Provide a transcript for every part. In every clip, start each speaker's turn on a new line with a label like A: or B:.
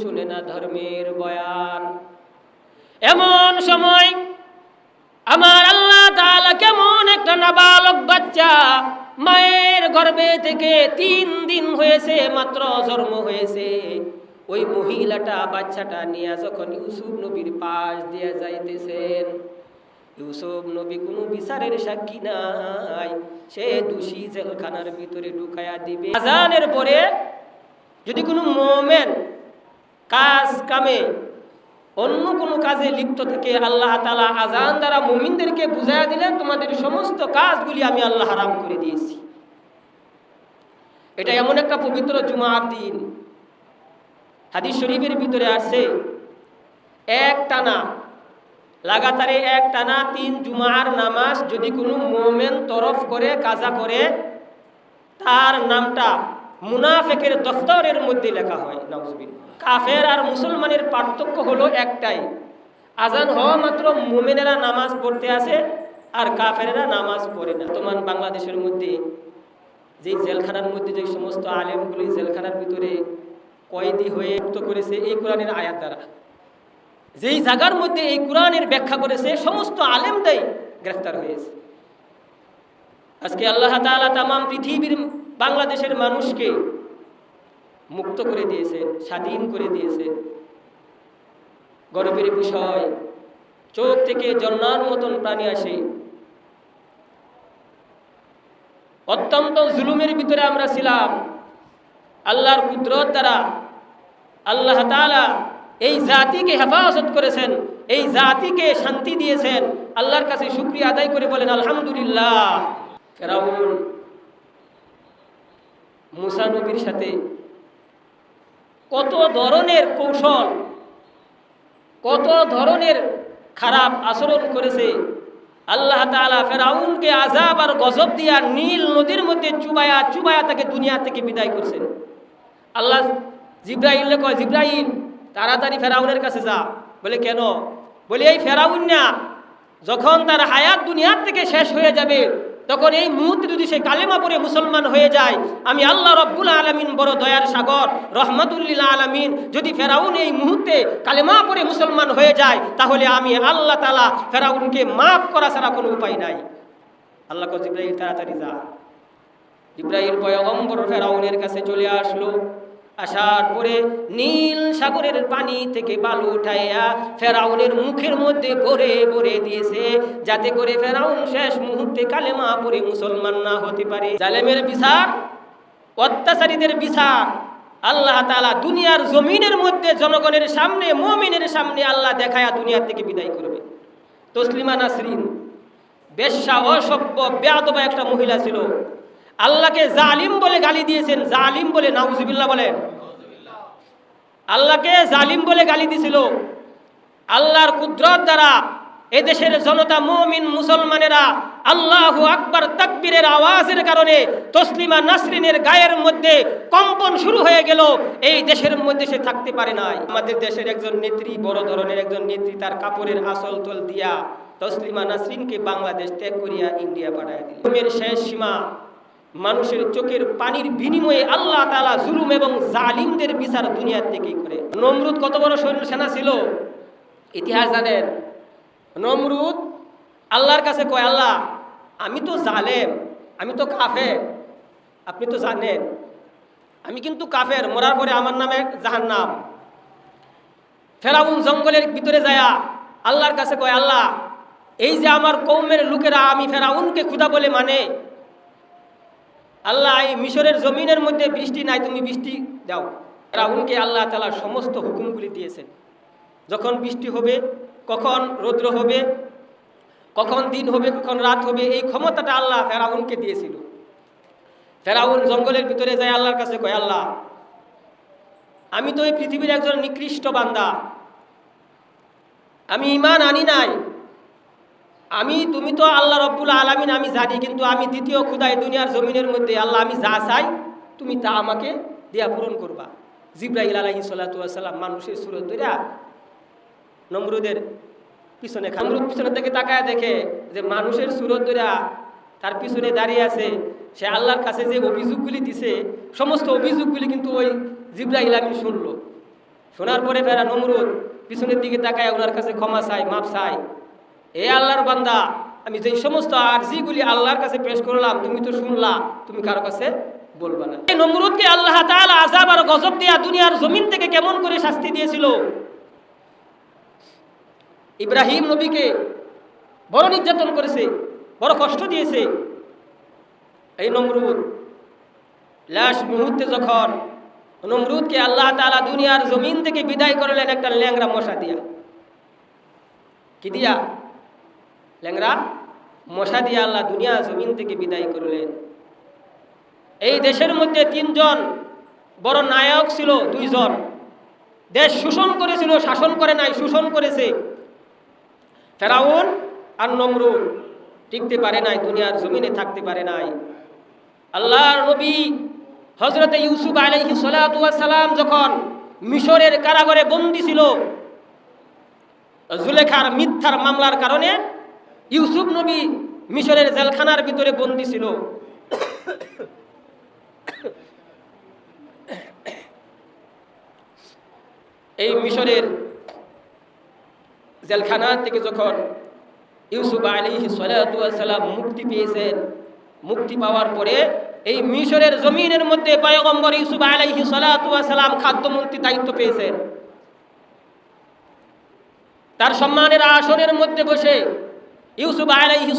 A: শুনে না ধর্মের বয়ান। এমন সময় আমার আল্লাহ তাআলা কেমন একটা নাবালক বাচ্চা, মায়ের গর্ভে থেকে তিন দিন হয়েছে, মাত্র জন্ম হয়েছে। ওই মহিলাটা, বাচ্চাটা নিয়ে যখন ইউসুফ নবীর পাশ দিয়ে যাইতেছেন, ইউসুফ নবী কোনো বিচারের সাক্ষী নাই। সে দোষী জেলখানার ভিতরে ঢুকায়া দিবে। আজানের পরে যদি কোনো মোমেন কাজ কামে অন্য কোনো কাজে লিপ্ত থেকে আল্লাহ তালা আজান দ্বারা মুমিনদেরকে বুঝাইয়া দিলেন, তোমাদের সমস্ত কাজগুলি আমি আল্লাহ হারাম করে দিয়েছি। এটা এমন একটা পবিত্র জুমার দিন। হাদিস শরীফের ভিতরে আসছে, এক টানা, লাগাতারে এক টানা তিন জুমার নামাজ যদি কোনো মোমেন তরফ করে, কাজা করে, তার নামটা মুনাফেকের দফতরের মধ্যে লেখা হয় নাউজবিন কাফের আর মুসলমানের পার্থক্য হলো একটাই। আজান হওয়া মাত্র মোমেনেরা নামাজ পড়তে আসে আর কাফেরেরা নামাজ পড়ে না। বর্তমান বাংলাদেশের মধ্যে যে জেলখানার মধ্যে যে সমস্ত আলেমগুলি জেলখানার ভিতরে কয়েদি হয়ে মুক্ত করেছে, এই কোরআনের আয়াত দ্বারা। যেই জায়গার মধ্যে এই কোরআনের ব্যাখ্যা করেছে, সমস্ত আলেমটাই গ্রেফতার হয়েছে। আজকে আল্লাহ তাআলা তামাম পৃথিবীর বাংলাদেশের মানুষকে মুক্ত করে দিয়েছে, স্বাধীন করে দিয়েছে। গর্বের বিষয়, চোখ থেকে জন্নার মতন প্রাণী আসে। অত্যন্ত জুলুমের ভিতরে আমরা ছিলাম। আল্লাহর কুদরত দ্বারা আল্লাহ তাআলা এই জাতিকে হেফাজত করেছেন, এই জাতিকে শান্তি দিয়েছেন। আল্লাহর কাছে শুক্রিয়া আদায় করে বলেন, আলহামদুলিল্লাহ। মুসা নবীর সাথে কত ধরনের কৌশল, কত ধরনের খারাপ আচরণ করেছে। আল্লাহ তাআলা ফেরাউনকে আজাব আর গজব দিয়া নীল নদীর মধ্যে চুবায়া চুবায়া তাকে দুনিয়া থেকে বিদায় করছেন। আল্লাহ জিব্রাইল কয়, জিব্রাইল, তাড়াতাড়ি ফেরাউনের কাছে যা। বলে, কেন? বলে, এই ফেরাউন না, যখন তার হায়াত দুনিয়ার থেকে শেষ হয়ে যাবে তখন এই মুহূর্তে যদি সে কালেমা পরে মুসলমান হয়ে যায়, আমি আল্লাহ রব্বুল আলমিন বড় দয়ার সাগর, রহমতুল্লিল আলমিন, যদি ফেরাউন এই মুহূর্তে কালেমা পরে মুসলমান হয়ে যায়, তাহলে আমি আল্লাহ তালা ফেরাউনকে মাফ করা ছাড়া কোনো উপায় নাই। আল্লাহ কজ ইব্রাহিম তাড়াতাড়ি যা। ইব্রাহিম পয়গম্বর ফেরাউনের কাছে চলে আসলো। আসার পরে নীল সাগরের পানি থেকে বালু উঠাইয়া ফেরাউনের মুখের মধ্যে ভরে ভরে দিয়েছে। যাতে করে ফেরাউন শেষ মুহূর্তে কালেমা পরে মুসলমান না হতে পারে। জালেমের বিচার, অত্যাচারীদের বিচার, আল্লাহ তালা দুনিয়ার জমিনের মধ্যে জনগণের সামনে, মমিনের সামনে আল্লাহ দেখায়া দুনিয়ার থেকে বিদায় করবে। তসলিমা নাসরিন, বেশ্যা অসভ্য, বেয়াদবা একটা মহিলা ছিল। আল্লাহকে জালিম বলে গালি দিয়েছেন। জালিম বলে নাউজুবিল্লাহ বলেন। আল্লাহকে জালিম বলে গালি দিছিল। আল্লাহর কুদরত দ্বারা এদেশের জনতা মমিন মুসলমানেরা আল্লাহ আকবার তাকবীরের আওয়াজের কারণে তসলিমা নাসরিনের গায়ের মধ্যে কম্পন শুরু হয়ে গেল। এই দেশের মধ্যে সে থাকতে পারে নাই। আমাদের দেশের একজন নেত্রী, বড় ধরনের একজন নেত্রী, তার কাপড়ের আসল তোল দিয়া তসলিমা নাসরিনকে বাংলাদেশ ত্যাগ করিয়া ইন্ডিয়া পাঠায় দিল। শেষ সীমা মানুষের চোখের পানির বিনিময়ে আল্লাহ তালা জুলুম এবং জালিমদের বিচার দুনিয়ার থেকেই করে। নমরুদ কত বড় সৈন্য সেনা ছিল? ইতিহাস জানেন। নমরুদ আল্লাহর কাছে কয়, আল্লাহ, আমি তো জালেম, আমি তো কাফের। আপনি তো জানেন, আমি কিন্তু কাফের, মরার পরে আমার নামে জাহান নাম ফেরাউন জঙ্গলের ভিতরে যায়া আল্লাহর কাছে কয়, আল্লাহ, এই যে আমার কৌমের লোকেরা আমি ফেরাউনকে ক্ষুদা বলে মানে আল্লাহ এই মিশরের জমিনের মধ্যে বৃষ্টি নাই, তুমি বৃষ্টি দাও। ফেরাউনকে আল্লাহ তালা সমস্ত হুকুমগুলি দিয়েছেন। যখন বৃষ্টি হবে, কখন রৌদ্র হবে, কখন দিন হবে, কখন রাত হবে, এই ক্ষমতাটা আল্লাহ ফেরাউনকে দিয়েছিল। ফেরাউন জঙ্গলের ভিতরে যায় আল্লাহর কাছে কয়, আল্লাহ, আমি তো এই পৃথিবীর একজন নিকৃষ্ট বান্দা। আমি ইমান আনি নাই আমি, তুমি তো আল্লাহ রব্বুল আলমিন, আমি জানি, কিন্তু আমি দ্বিতীয় ক্ষুদায় দুনিয়ার জমিনের মধ্যে আল্লাহ আমি যা চাই, তুমি তা আমাকে দেয়া পূরণ করবা। জিব্রাহিল আলহি সাল্লাম মানুষের সুরত ধরিয়া নমরুদের পিছনে নমরুদ পিছনের দিকে তাকায় দেখে যে মানুষের সুরত ধরিয়া তার পিছনে দাঁড়িয়ে আছে। সে আল্লাহর কাছে যে অভিযোগগুলি দিছে, সমস্ত অভিযোগগুলি কিন্তু ওই জিব্রাহিল আমিন শুনলো। শোনার পরে ফেরা নমরুদ পিছনের দিকে তাকায় ওনার কাছে ক্ষমা চাই মাপ চাই এ আল্লাহর বান্দা, আমি যেই সমস্ত আর্জিগুলি আল্লাহর কাছে পেশ করলাম, তুমি তো শুনলা, তুমি কারও কাছে বলবা না। এই নমরুদকে আল্লাহ তাআলা আযাব আর গজব দিয়া দুনিয়ার জমিন থেকে কেমন করে শাস্তি দিয়েছিল? ইব্রাহিম নবীকে বড় নির্যাতন করেছে, বড় কষ্ট দিয়েছে। এই নমরুদ, লাশ মুহূর্তে যখন নমরুদকে আল্লাহ তাআলা দুনিয়ার জমিন থেকে বিদায় করলেন একটা ল্যাংরা মশা দিয়া। কি দিয়া? ল্যাংরা মশা দিয়া আল্লাহ দুনিয়া জমিন থেকে বিদায় করলেন। এই দেশের মধ্যে তিনজন বড় নায়ক ছিল, দুইজন। দেশ শোষণ করেছিল, শাসন করে নাই, শোষণ করেছে। ফেরাউন আর নমরুদ টিকতে পারে নাই, দুনিয়ার জমিনে থাকতে পারে নাই। আল্লাহর নবী হজরতে ইউসুফ আলাইহি সালাম যখন মিশরের কারাগারে বন্দী ছিল, জুলেখার মিথ্যার মামলার কারণে ইউসুফ নবী মিশরের জেলখানার ভিতরে বন্দি ছিল। এই মিশরের জেলখানা থেকে যখন ইউসুফ আলী সালাম মুক্তি পেয়েছেন, মুক্তি পাওয়ার পরে এই মিশরের জমিনের মধ্যে পয়গম্বর ইউসুফ আলাইহি সালাম খাদ্যমন্ত্রী দায়িত্ব পেয়েছেন। তার সম্মানের আসনের মধ্যে বসে ইউসুফ আলাইহি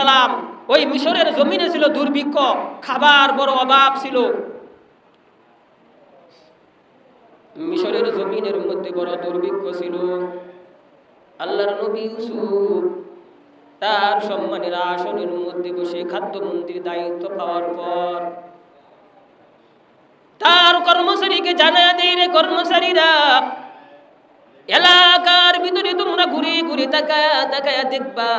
A: সালাম ওই মিশরের জমিনে ছিল দুর্ভিক্ষ, খাবার বড় অভাব ছিল। মিশরের জমিনের মধ্যে বড় দুর্ভিক্ষ ছিল। আল্লাহর নবী ইউসুফ তার সম্মানের আসনের মধ্যে বসে খাদ্যমন্ত্রীর দায়িত্ব পাওয়ার পর তার কর্মচারীকে জানা দেয় রে কর্মচারীরা এলাকার ভিতরে তোমরা ঘুরে ঘুরে তাকায়া তাকায়া দেখবা,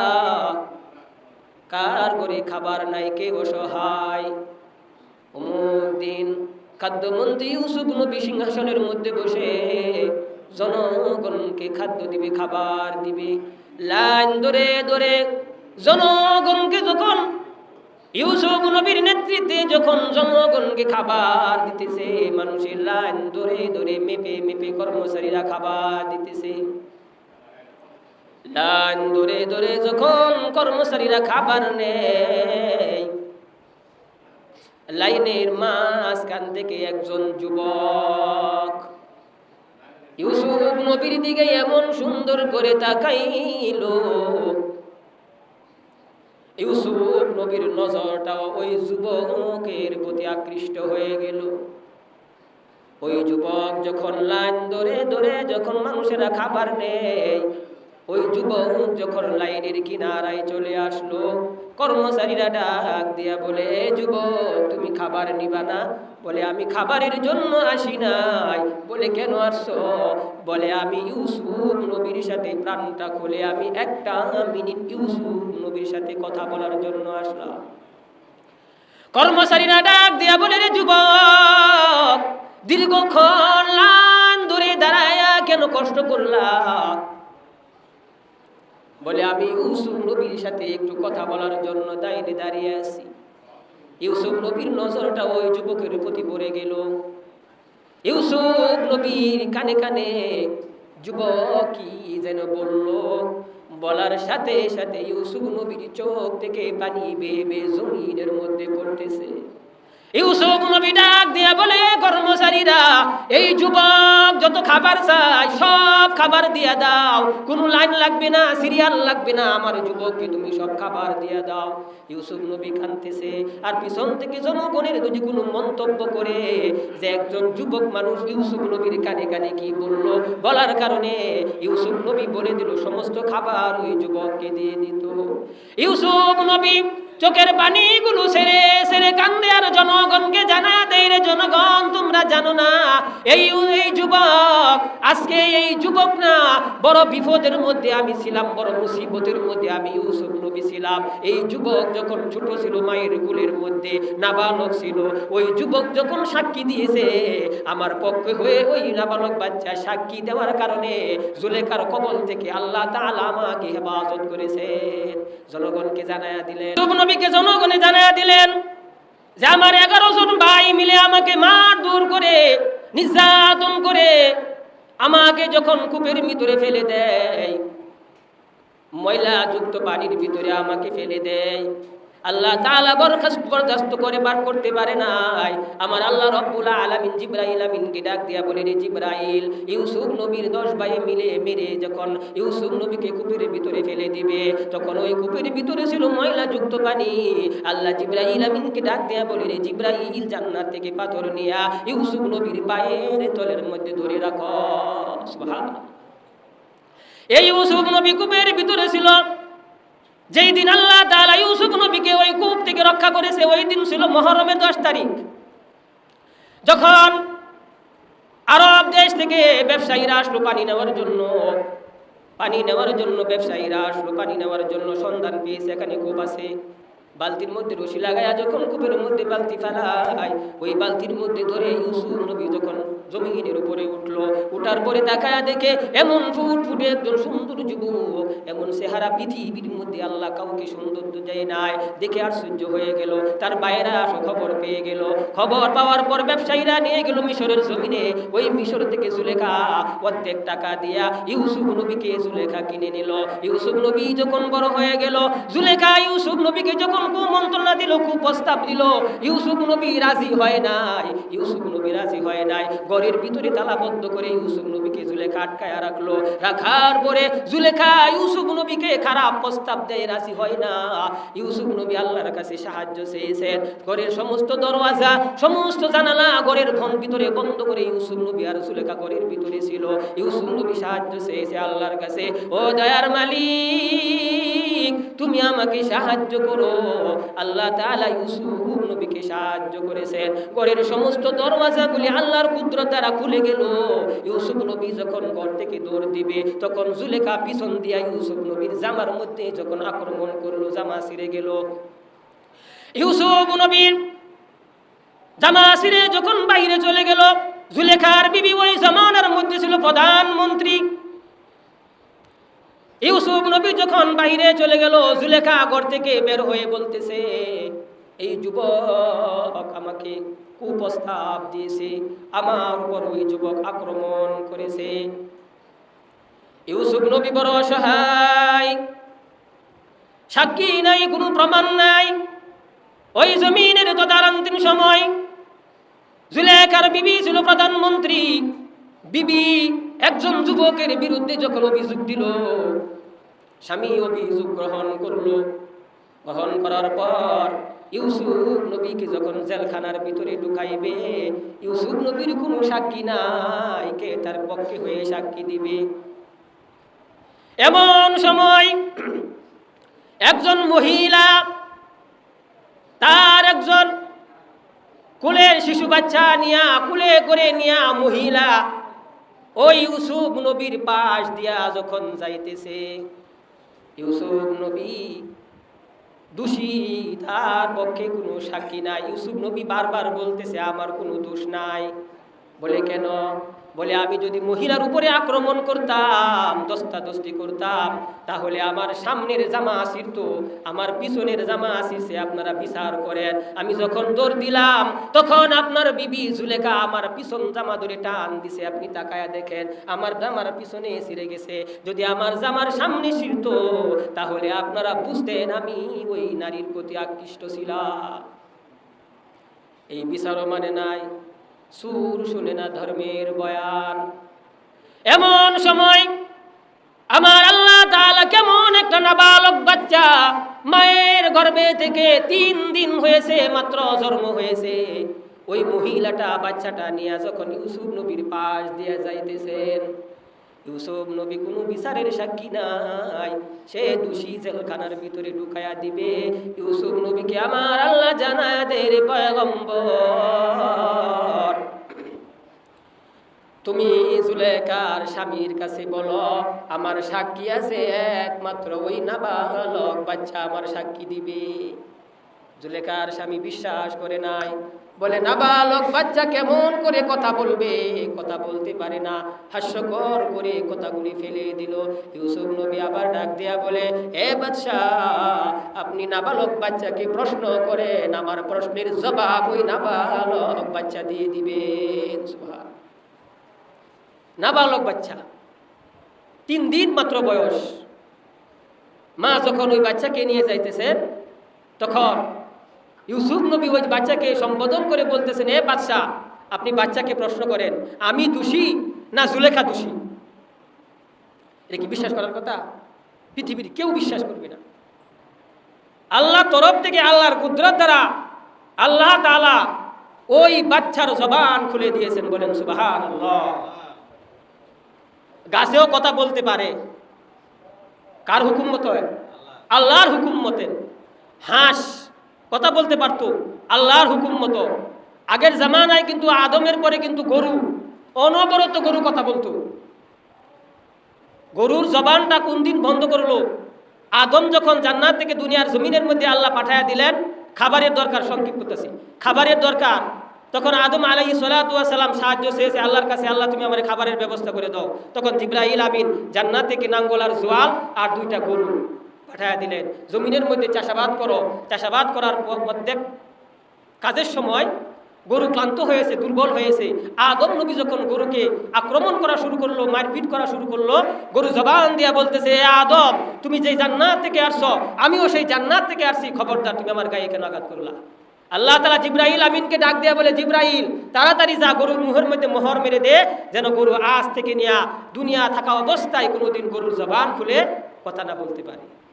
A: কার ঘরে খাবার নাই, কে অসহায়। দিন খাদ্যমন্ত্রী ইউসুফ নবী সিংহাসনের মধ্যে বসে জনগণকে খাদ্য দিবে, খাবার দিবে। লাইন ধরে ধরে জনগণকে যখন ইউসুফ নবীর নেতৃত্বে যখন জনগণকে খাবার দিতেছে, মানুষের লাইন ধরে ধরে মেপে মেপে কর্মচারীরা খাবার দিতেছে। লাইন ধরে ধরে যখন কর্মচারীরা খাবার নেয়, লাইনের মাঝখান থেকে একজন যুবক ইউসুফ নবীর দিকে এমন সুন্দর করে তাকাইল। ইউসুফ নবীর নজরটাও ওই যুবকের প্রতি আকৃষ্ট হয়ে গেল। ওই যুবক যখন লাইন ধরে ধরে যখন মানুষেরা খাবার নেয় ওই যুবক যখন লাইনের কিনারায় চলে আসলো, কর্মচারীরা ডাক দিয়া বলে, "এ যুবক, তুমি খাবার নিবা না? বলে, আমি খাবারের জন্য আসি নাই। বলে, কেন আসছো? বলে, আমি ইউসুফ নবীর সাথে প্রাণটা খুলে আমি একটা মিনিট ইউসুফ নবীর সাথে কথা বলার জন্য আসলাম। কর্মচারীরা ডাক দিয়া বলে, রে যুবক, দীর্ঘক্ষণ লাইন ধরে দাঁড়ায়া কেন কষ্ট করলাম বলে, আমি ইউসুফ নবীর সাথে একটু কথা বলার জন্য দাঁড়িয়ে দাঁড়িয়ে আছি। ইউসুফ নবীর নজরটা ওই যুবকের প্রতি পড়ে গেল। ইউসুফ নবীর কানে কানে যুবক কি যেন বলল, বলার সাথে সাথে ইউসুফ নবীর চোখ থেকে পানি বেয়ে বেয়ে জমিনের মধ্যে পড়তেছে। ইউসুফ নবী ডাক দিয়া বলে, কর্মচারীরা, এই যুবক যত খাবার চাই সব খাবার দিয়া দাও। কোনো লাইন লাগবে না, সিরিয়াল লাগবে না। আমার যুবককে তুমি সব খাবার দিয়া দাও। ইউসুফ নবী কানতেছে আর পিছন থেকে জনগণের যদি কোনো মন্তব্য করে যে একজন যুবক মানুষ ইউসুফ নবীর কানে কানে কি বলল, বলার কারণে ইউসুফ নবী বলে দিল, সমস্ত খাবার ওই যুবককে দিয়ে দিত। ইউসুফ নবী চোখের পানিগুলো সেরে সেরে কান্দে আর জনগণকে জানা দেয় রে জনগণ, তোমরা জানো না। এই এই যুবক, আজকে এই যুবক না, বড় বিপদের মধ্যে আমি ছিলাম, বড় মুসিবতের মধ্যে আমি ইউসুফ নবী ছিলাম। এই যুবক যখন ছোট ছিল, মায়ের কুলের মধ্যে নাবালক ছিল, ওই যুবক যখন সাক্ষী দিয়েছে, আমার পক্ষে হয়ে ওই নাবালক বাচ্চা সাক্ষী দেওয়ার কারণে জুলেখার কবল থেকে আল্লাহ তাআলা আমাকে হেফাজত করেছে জনগণকে জানায়া দিলেন, ইউসুফ নবীকে জনগণে জানাইয়া দিলেন যে আমার এগারো জন ভাই মিলে আমাকে মার দূর করে, নির্যাতন করে আমাকে যখন কূপের ভিতরে ফেলে দেয়, ময়লা যুক্ত পানির ভিতরে আমাকে ফেলে দেয়। আল্লাহ তাআলা বরখাস্ত বরদাস্ত করে বার করতে পারে নাই। আমার আল্লাহ রব্বুল আলামিন জিব্রাইল আমিনকে ডাক দিয়া বলে, রে জিব্রাইল, ইউসুফ নবীর দশ ভাই মিলে মেরে যখন ইউসুফ নবীকে কূপের ভিতরে ফেলে দিবে, তখন ওই কূপের ভিতরে ছিল ময়লা যুক্ত পানি। আল্লাহ জিব্রাইল আমিনকে ডাক দিয়া বলে, রে জিব্রাইল, জান্নাত থেকে পাথর নিয়া ইউসুফ নবীর পায়ের তলের মধ্যে ধরে রাখো। সুবহানাল্লাহ। এই ইউসুফ নবী কূপের ভিতরে ছিল যেই দিন আল্লাহ তাআলা ইউসুফ নবীকে ওই কূপ থেকে রক্ষা করেছে, ওই দিন ছিল মহরমের দশ তারিখ। যখন আরব দেশ থেকে ব্যবসায়ীরা আসলো পানি নেওয়ার জন্য, পানি নেওয়ার জন্য, ব্যবসায়ীরা আসলো পানি নেওয়ার জন্য, সন্ধান পেয়েছে, এখানে কূপ আছে। বালতির মধ্যে রশি লাগায়া যখন কূপের মধ্যে বালতি ফেলায় ওই বালতির মধ্যে ধরে ইউসুফ নবী যখন জমিনের উপরে উঠল, উঠার পরে তাকায়া দেখে এমন ফুট ফুটে একজন সুন্দর যুবক, এমন চেহারা পৃথিবীর মধ্যে আল্লাহ কাউকে সৌন্দর্য দেয় নাই। দেখে আশ্চর্য হয়ে গেল, তার বাইরা খবর পেয়ে গেল। খবর পাওয়ার পর ব্যবসায়ীরা নিয়ে গেল মিশরের জমিনে। ওই মিশর থেকে জুলেখা অর্ধেক টাকা দিয়া ইউসুফ নবীকে জুলেখা কিনে নিল। ইউসুফ নবী যখন বড় হয়ে গেল, জুলেখা ইউসুফ নবীকে যখন কুমন্ত্রণা দিল কুপ্রস্তাব দিল, ইউসুফ নবী রাজি হয় নাই, ইউসুফ নবী রাজি হয় নাই। ঘরের ভিতরে তালাবদ্ধ করে ইউসুফ নবীকে জুলেখা রাখল। রাখার পরে জুলেখা ইউসুফ নবীকে খারাপ প্রস্তাব দেয়, রাজি হয় না। ইউসুফ নবী আল্লাহর কাছে সাহায্য চেয়েছেন। ঘরের সমস্ত দরওয়াজা, সমস্ত জানালা ঘরের ঘন ভিতরে বন্ধ করে ইউসুফ নবী আর জুলেখা ঘরের ভিতরে ছিল। ইউসুফ নবী সাহায্য চেয়েছে আল্লাহর কাছে, ও দয়ার মালিক তুমি আমাকে সাহায্য করো। আল্লাহ তাআলা ইউসুফ নবীকে সাহায্য করেছেন। ঘরের সমস্ত দরওয়াজাগুলি আল্লাহর কুদরত দ্বারা খুলে গেল। ইউসুফ নবী যখন ঘর থেকে দৌড় দিবে, তখন জুলেখা পিছন দিয়া ইউসুফ নবীর জামার মধ্যে যখন আক্রমণ করল, জামা ছিঁড়ে গেল। ইউসুফ নবীর জামা ছিঁড়ে যখন বাইরে চলে গেল, জুলেখার বিবি ওই জামানার মধ্যে ছিল প্রধানমন্ত্রী। ইউসুফ নবী যখন বাইরে চলে গেল, জুলেখা ঘর থেকে বের হয়ে বলতেছে, এই যুবক আমাকে কুপ্রস্তাব দিয়েছে, আমার উপর ওই যুবক আক্রমণ করেছে। ইউসুফ নবী বড় অসহায়। সাক্ষী নাই, কোনো প্রমাণ নাই। ওই জমিনের তদারন্তিম সময় জুলেখার বিবি ছিল প্রধানমন্ত্রী। বিবি একজন যুবকের বিরুদ্ধে যখন অভিযোগ দিল স্বামী অভিযোগ গ্রহণ করল। গ্রহণ করার পর ইউসুফ নবীকে যখন জেলখানার ভিতরে ঢুকাইবে, ইউসুফ নবীর কোনো সাক্ষী নাই, কে তার পক্ষে হয়ে সাক্ষী দিবে? এমন সময় একজন মহিলা, তার একজন কুলের শিশু বাচ্চা নিয়া, কুলে করে নিয়া মহিলা ওই ইউসুফ নবীর পাশ দিয়া যখন যাইতেছে ইউসুফ নবী দোষী, তার পক্ষে কোনো সাক্ষী নাই। ইউসুফ নবী বারবার বলতেছে, আমার কোনো দোষ নাই। বলে, কেন? বলে, আমি যদি মহিলার উপরে আক্রমণ করতাম, দস্তাদস্তি করতাম, তাহলে আমার সামনের জামা আসিরত আমার পিছনের জামা আসিছে আপনারা বিচার করেন। আমি যখন দৌড় দিলাম, তখন আপনার বিবি জুলেখা আমার পিছন জামা ধরে টান দিছে, আপনি তাকায়া দেখেন, আমার জামার পিছনে ছিঁড়ে গেছে। যদি আমার জামার সামনে ছিঁড়ত, তাহলে আপনারা বুঝতেন আমি ওই নারীর প্রতি আকৃষ্ট ছিলাম। এই বিচারও মানে নাই। সুর শুনে না ধর্মের বয়ান। এমন সময় আমার আল্লাহ তাআলা কেমন একটা নাবালক বাচ্চা, মায়ের গর্ভে থেকে তিন দিন হয়েছে, মাত্র জন্ম হয়েছে। ওই মহিলাটা বাচ্চাটা নিয়ে যখন ইউসুফ নবীর পাশ দিয়ে যাইতেছেন ইউসুফ নবী কোনো বিচারের সাক্ষী নাই। সে দোষী জেলখানার ভিতরে ঢুকায়া দিবে। ইউসুফ নবীকে আমার আল্লাহ জানায় দে রে তুমি জুলেখার স্বামীর কাছে বলো, আমার সাক্ষী আছে একমাত্র ওই নাবালক বাচ্চা আমার সাক্ষী দিবে। জুলেখার স্বামী বিশ্বাস করে নাই বলে নাবালক বাচ্চা কেমন করে কথা বলবে? কথা বলতে পারে না। হাস্যকর করে কথাগুলি ফেলে দিল। ইউসুফ নবী আবার ডাক দেয়া বলে, এ বাচ্চা আপনি নাবালক বাচ্চাকে প্রশ্ন করেন। আমার প্রশ্নের জবাব ওই নাবালক বাচ্চা দিয়ে দিবেন। নাবালক বাচ্চা, তিন দিন মাত্র বয়স। মা যখন ওই বাচ্চাকে নিয়ে যাইতেছেন, তখন ইউসুফ নবী ওই বাচ্চাকে সম্বোধন করে বলতেছেন, এ বাদশাহ আপনি বাচ্চাকে প্রশ্ন করেন, আমি দোষী না জুলেখা দোষী? এটা কি বিশ্বাস করার কথা? পৃথিবীর কেউ বিশ্বাস করবে না। আল্লাহ তরফ থেকে আল্লাহর কুদরত দ্বারা আল্লাহ তাআলা ওই বাচ্চার জবান খুলে দিয়েছেন বলেন সুবাহান গাছেও কথা বলতে পারে। কার হুকুম মতো আল্লাহর হুকুম মতে। হাঁস কথা বলতে পারতো। আল্লাহর হুকুম মতো। আগের জামানায় কিন্তু আদমের পরে কিন্তু গরু, অনবরত গরু কথা বলতো। গরুর জবানটা কোন দিন বন্ধ করল? আদম যখন জান্নাত থেকে দুনিয়ার জমিনের মধ্যে আল্লাহ পাঠায়া দিলেন, খাবারের দরকার সংক্ষিপ্ততাছি খাবারের দরকার। তখন আদম আলাই সালাম সাহায্য চেয়েছে, আল্লাহর কাছে আল্লাহ, তুমি আমার খাবারের ব্যবস্থা করে দাও। তখন জিব্রাহিল আমিন জান্নাত থেকে নাঙ্গল আর জোয়াল আর দুইটা গরু। পাঠায়া দিলেন। জমিনের মধ্যে চাষাবাদ করো। চাষাবাদ করার পর- প্রত্যেক কাজের সময় গরু ক্লান্ত হয়েছে, দুর্বল হয়েছে। আদম নবী যখন গরুকে আক্রমণ করা শুরু করল, মারপিট করা শুরু করল, গরু জবান দিয়া বলতেছে, এ আদম, তুমি যে জান্নাত থেকে আসছো, আমিও সেই জান্নাত থেকে আসছি। খবরদার, তুমি আমার গায়ে কেন আঘাত করলা? আল্লাহ তালা জিব্রাহিল আমিনকে ডাক দেয়া বলে জিব্রাহিল তাড়াতাড়ি যা, গরুর মুহের মধ্যে মোহর মেরে দে, যেন গরু আজ থেকে নিয়া দুনিয়া থাকা অবস্থায় কোনোদিন গরুর জবান খুলে কথা না বলতে পারে।